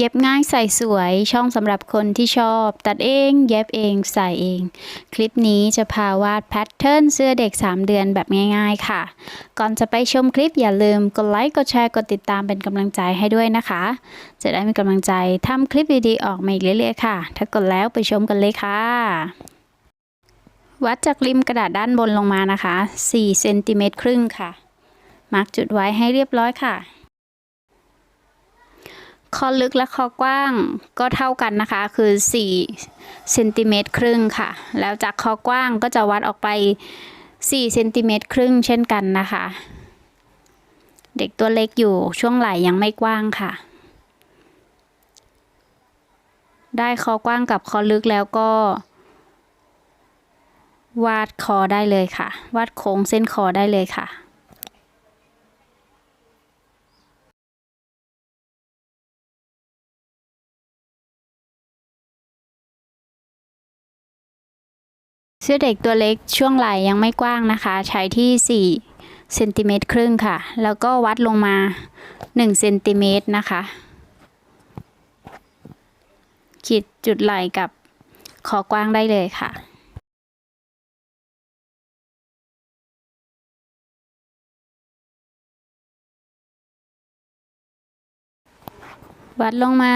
เย็บง่ายใส่สวยช่องสำหรับคนที่ชอบ ตัดเอง เย็บเองใส่เอง คลิปนี้จะพาวาดแพทเทิร์นเสื้อเด็ก 3 เดือนแบบง่าย ๆ ค่ะ ก่อนจะไปชมคลิปอย่าลืมกดไลค์กดแชร์กดติดตามเป็นกำลังใจให้ด้วยนะคะ จะได้มีกำลังใจทำคลิปดีๆออกมาอีกเรื่อยๆค่ะ ถ้ากดแล้วไปชมกันเลยค่ะวัดจากริมกระดาษด้านบนลงมานะคะ4เซนติเมตรครึ่งค่ะ มาร์กจุดไว้ให้เรียบร้อยค่ะ คอลึกและคอกว้างก็เท่ากันนะคะ คือ4เซนติเมตรครึ่งค่ะ แล้วจากคอกว้างก็จะวัดออกไป4เซนติเมตรครึ่งเช่นกันนะคะ เด็กตัวเล็กอยู่ช่วงไหล่ยังไม่กว้างค่ะ ได้คอกว้างกับคอลึกแล้วก็ วาดคอได้เลยค่ะ วาดโค้งเส้นคอได้เลยค่ะ สื้อเด็กตัวเล็กช่วงไหล่ยังไม่กว้างนะคะ ใช้ที่4เซนติเมตรครึ่งค่ะ แล้วก็วัดลงมา1เซนติเมตรนะคะ ขีดจุดไหล่กับคอกว้างได้เลยค่ะวัดลงมา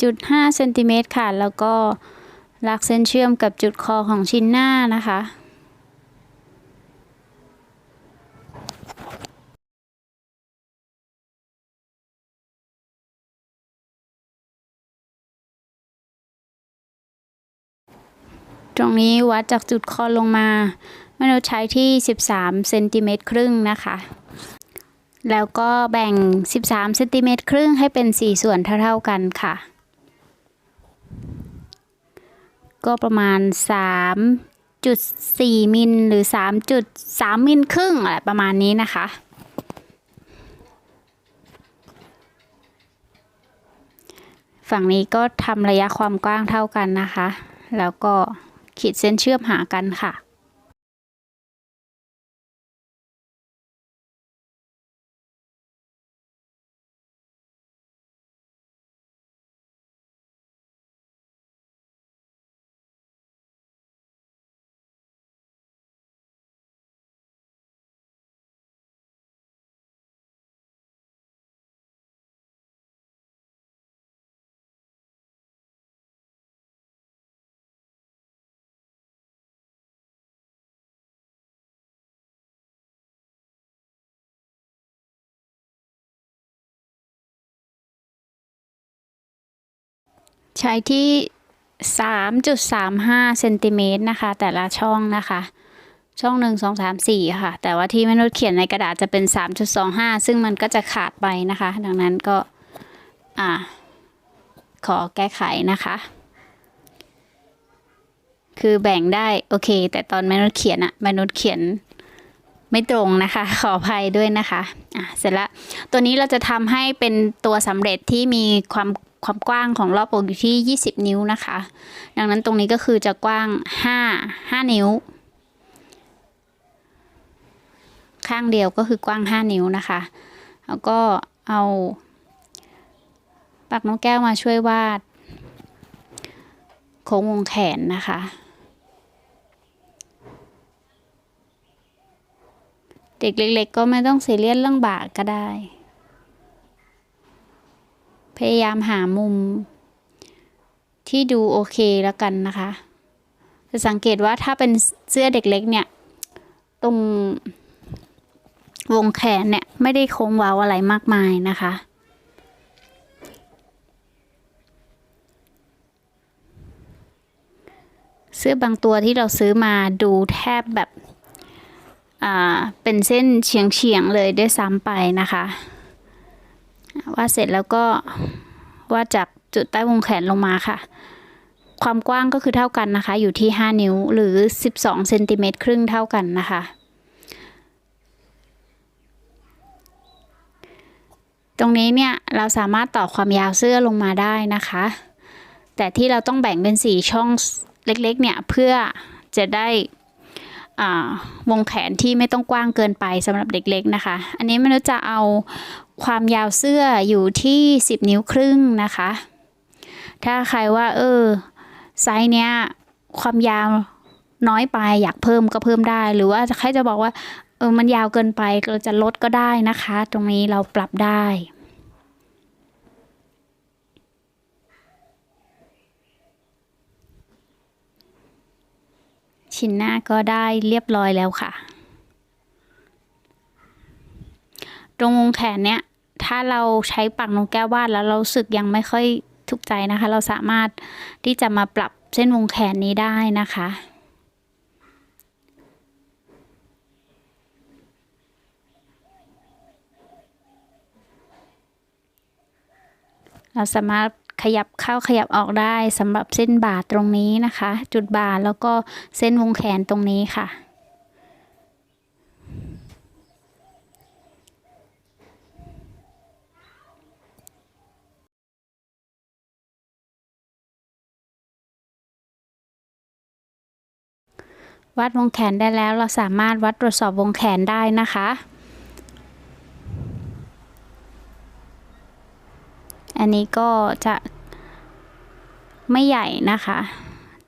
4.5 เซนติเมตรค่ะ แล้วก็ ลากเส้นเชื่อมกับจุดคอของชิ้นหน้านะคะ ตรงนี้วัดจากจุดคอลงมามนูใช้ที่ 13เซนติเมตรครึ่งนะคะแล้วก็แบ่ง 13เซนติเมตรครึ่งให้เป็น 4 ส่วนเท่า ๆกันค่ะ ก็ประมาณ 3.4 มิลหรือ 3.3 มิลครึ่งอะไรประมาณนี้นะคะ ฝั่งนี้ก็ทำระยะความกว้างเท่ากันนะคะ แล้วก็ขีดเส้นเชื่อมหากันค่ะ ใช้ที่ 3.35เซนติเมตรนะคะ แต่ละช่องนะคะ ช่องหนึ่งสองสามสี่ค่ะ แต่ว่าที่มนุษย์เขียนในกระดาษจะเป็น 3.25 ซึ่งมันก็จะขาดไปนะคะ ดังนั้นก็อ่าขอแก้ไขนะคะ คือแบ่งได้โอเค แต่ตอนมนุษย์เขียนอะมนุษย์เขียนไม่ตรงนะคะ ขออภัยด้วยนะคะอะเสร็จแล้วตัวนี้เราจะทำให้เป็นตัวสำเร็จที่มีความ ความกว้างของรอบอกอยู่ที่ 20 นิ้วนะคะ ดังนั้นตรงนี้ก็คือจะกว้าง 5 5 นิ้ว ข้างเดียวก็คือกว้าง 5 นิ้วนะคะ แล้วก็เอาปากนกแก้วมาช่วยวาด โค้งวงแขนนะคะ เด็กเล็กๆก็ไม่ต้องเสียเลียนเรื่องบากก็ได้ ยายามหามุม ที่ดูโอเคแล้วกันนะคะจะสังเกตว่าถ้าเป็นเสื้อเด็กเล็กเนี่ย ตรงวงแขนเนี่ยไม่ได้โค้งว้าอะไรมากมายนะคะ เสื้อบางตัวที่เราซื้อมาดูแทบแบบอ่าเป็นเส้นเฉียงเฉียงเลยด้วยซ้ำไปนะคะ ว่าเสร็จแล้วก็ ว่าจากจุดใต้วงแขนลงมาค่ะ ความกว้างก็คือเท่ากันนะคะ อยู่ที่ 5 นิ้วหรือ 12เซนติเมตรครึ่งเท่ากันนะคะ ตรงนี้เนี่ยเราสามารถต่อความยาวเสื้อลงมาได้นะคะ แต่ที่เราต้องแบ่งเป็นสี่ช่องเล็กๆเนี่ยเพื่อจะได้ วงแขนที่ไม่ต้องกว้างเกินไปสำหรับเด็กเล็กนะคะ อันนี้มันจะเอาความยาวเสื้ออยู่ที่ 10 นิ้วครึ่งนะคะ ถ้าใครว่า เออ ไซส์เนี้ยความยาวน้อยไปอยากเพิ่มก็เพิ่มได้ หรือว่าใครจะบอกว่าเออมันยาวเกินไปเราจะลดก็ได้นะคะ ตรงนี้เราปรับได้ ชิ้นหน้าก็ได้เรียบร้อยแล้วค่ะ ตรงวงแขนเนี้ยถ้าเราใช้ปากนกแก้ววาดแล้วเราสึกยังไม่ค่อยถูกใจนะคะ เราสามารถที่จะมาปรับเส้นวงแขนนี้ได้นะคะเราสามารถ ขยับเข้าขยับออกได้สำหรับเส้นบ่าตรงนี้นะคะ จุดบ่าแล้วก็เส้นวงแขนตรงนี้ค่ะ วัดวงแขนได้แล้วเราสามารถวัดตรวจสอบวงแขนได้นะคะ อันนี้ก็จะไม่ใหญ่นะคะ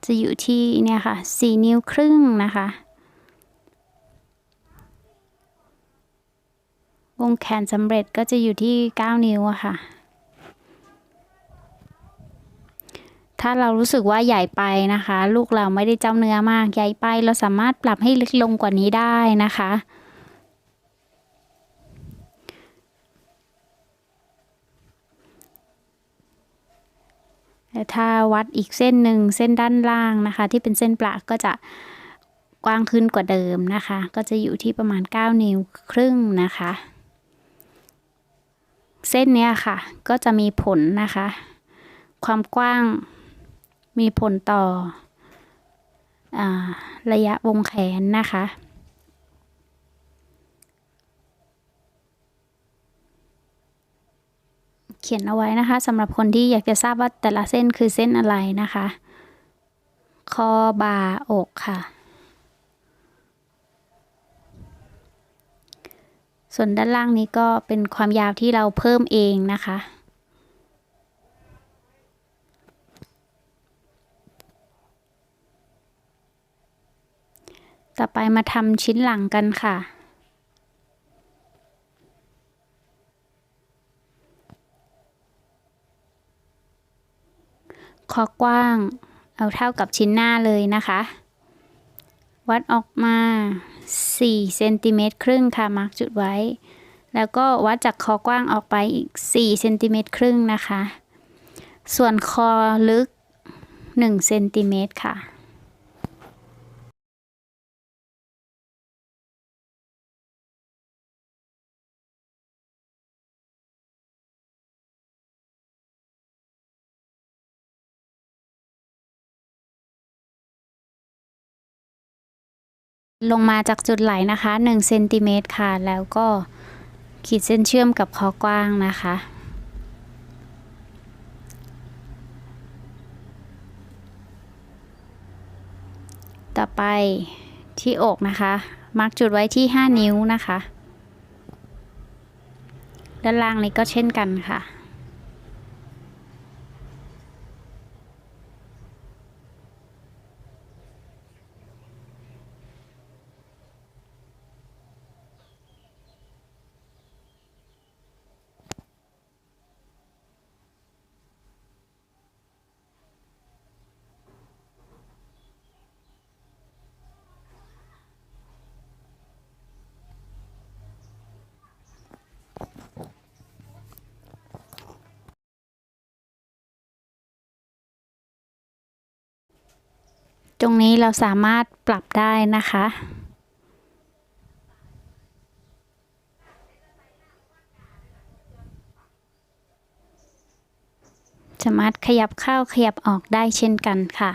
จะอยู่ที่เนี่ยค่ะสี่นิ้วครึ่งนะคะ วงแขนสำเร็จก็จะอยู่ที่9นิ้วอะค่ะ ถ้าเรารู้สึกว่าใหญ่ไปนะคะ ลูกเราไม่ได้เจ้าเนื้อมากใหญ่ไป เราสามารถปรับให้เล็กลงกว่านี้ได้นะคะ แต่ถ้าวัดอีกเส้นหนึ่งเส้นด้านล่างนะคะ ที่เป็นเส้นประก็จะกว้างขึ้นกว่าเดิมนะคะ ก็จะอยู่ที่ประมาณ 9 นิ้วครึ่งนะคะ เส้นเนี้ยค่ะก็จะมีผลนะคะ ความกว้างมีผลต่ออระยะวงแขนนะคะ เขียนเอาไว้นะคะสำหรับคนที่อยากจะทราบว่าแต่ละเส้นคือเส้นอะไรนะคะ คอบ่าอกค่ะ ส่วนด้านล่างนี้ก็เป็นความยาวที่เราเพิ่มเองนะคะต่อไปมาทำชิ้นหลังกันค่ะ คอกว้าง เอาเท่ากับชิ้นหน้าเลยนะคะ วัดออกมา4เซนติเมตรครึ่งค่ะมาร์กจุดไว้ แล้วก็วัดจากคอกว้างออกไปอีก4เซนติเมตรครึ่งนะคะ ส่วนคอลึก1เซนติเมตรค่ะ ลงมาจากจุดไหลนะคะ1เซนติเมตรค่ะ แล้วก็ขีดเส้นเชื่อมกับคอกว้างนะคะ ต่อไปที่อกนะคะ มาร์กจุดไว้ที่ 5 นิ้วนะคะ ด้านล่างนี้ก็เช่นกันค่ะ ตรงนี้เราสามารถปรับได้นะคะ สามารถขยับเข้าขยับออกได้เช่นกันค่ะ